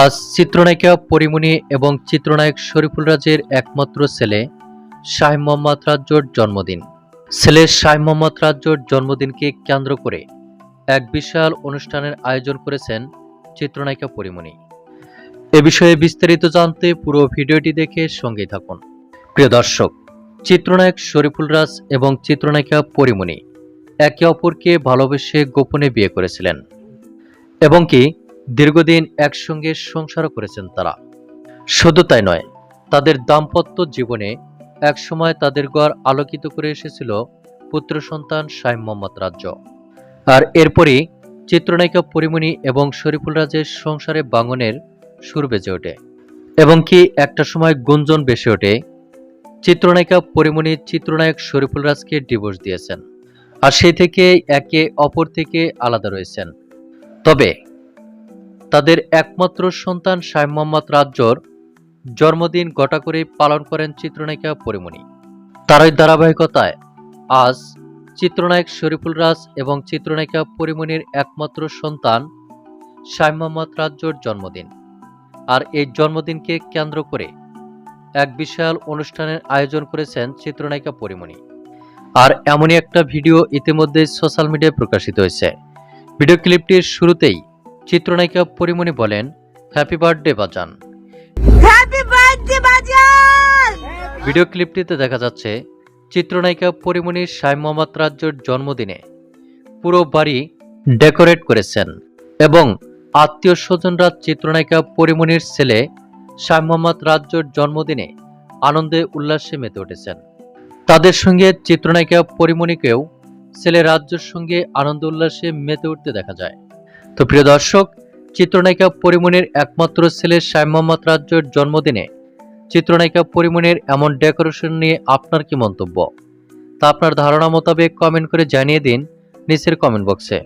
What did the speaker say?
আজ চিত্রনায়িকা পরিমণি এবং চিত্রনায়ক শরীফুল রাজের একমাত্র ছেলে শাহ মোহাম্মদ রাজ্যর জন্মদিন। ছেলে শাহ মোহাম্মদ রাজ্যর জন্মদিনকে কেন্দ্র করে এক বিশাল অনুষ্ঠানের আয়োজন করেছেন চিত্রনায়িকা পরিমণি। এ বিষয়ে বিস্তারিত জানতে পুরো ভিডিওটি দেখে সঙ্গেই থাকুন। প্রিয় দর্শক, চিত্রনায়ক শরীফুল রাজ এবং চিত্রনায়িকা পরিমণি একে অপরকে ভালোবেসে গোপনে বিয়ে করেছিলেন। এবং কি দীর্ঘদিন একসঙ্গে সংসারও করেছেন তারা। শুধু তাই নয়, তাদের দাম্পত্য জীবনে একসময় তাদের ঘর আলোকিত করে এসেছিল পুত্র সন্তান শাহ মোহাম্মদ রাজ্য। আর এরপরই চিত্রনায়িকা পরিমণি এবং শরীফুল রাজের সংসারে বাঙনের সুর বেজে ওঠে। এবং কি একটা সময় গুঞ্জন বেশি ওঠে, চিত্রনায়িকা পরিমণি চিত্রনায়ক শরীফুল রাজকে ডিভোর্স দিয়েছেন। আর সেই থেকে একে অপর থেকে আলাদা রয়েছেন। তবে তাদের একমাত্র সন্তান শাহ মোহাম্মদ রাজ্যর জন্মদিন গোটা করে পালন করেন চিত্রনায়িকা পরিমণি। তারই ধারাবাহিকতায় আজ চিত্রনায়ক শরীফুল রাজ এবং চিত্রনায়িকা পরিমণির একমাত্র সন্তান শাহ মোহাম্মদ রাজ্যর জন্মদিন। আর এই জন্মদিনকে কেন্দ্র করে এক বিশাল অনুষ্ঠানের আয়োজন করেছেন চিত্রনায়িকা পরিমণি। আর এমনই একটা ভিডিও ইতিমধ্যে সোশ্যাল মিডিয়ায় প্রকাশিত হয়েছে। ভিডিও ক্লিপটির শুরুতেই চিত্রনায়িকা পরিমণি বলেন হ্যাপি বার্থডে বাজান। হ্যাপি বার্থডে বাজার ভিডিও ক্লিপটিতে দেখা যাচ্ছে চিত্রনায়িকা পরিমণির শাহ মোহাম্মদ রাজ্যর জন্মদিনে পুরো বাড়ি ডেকোরেট করেছেন এবং আত্মীয় স্বজনরা চিত্রনায়িকা পরিমণির ছেলে শাহ মোহাম্মদ রাজ্যর জন্মদিনে আনন্দে উল্লাসে মেতে উঠেছেন। তাদের সঙ্গে চিত্রনায়িকা পরিমণিকেও ছেলে রাজ্যর সঙ্গে আনন্দ উল্লাসে মেতে উঠতে দেখা যায়। তো প্রিয় দর্শক, চিত্রনায়িকা পরিমণির একমাত্র ছেলে শাহ মোহাম্মদ রাজ্যের জন্মদিনে চিত্রনায়িকা পরিমণির এমন ডেকোরেশন নিয়ে আপনার কি মন্তব্য? তা আপনার ধারণা মোতাবেক কমেন্ট করে জানিয়ে দিন নিচের কমেন্ট বক্সে।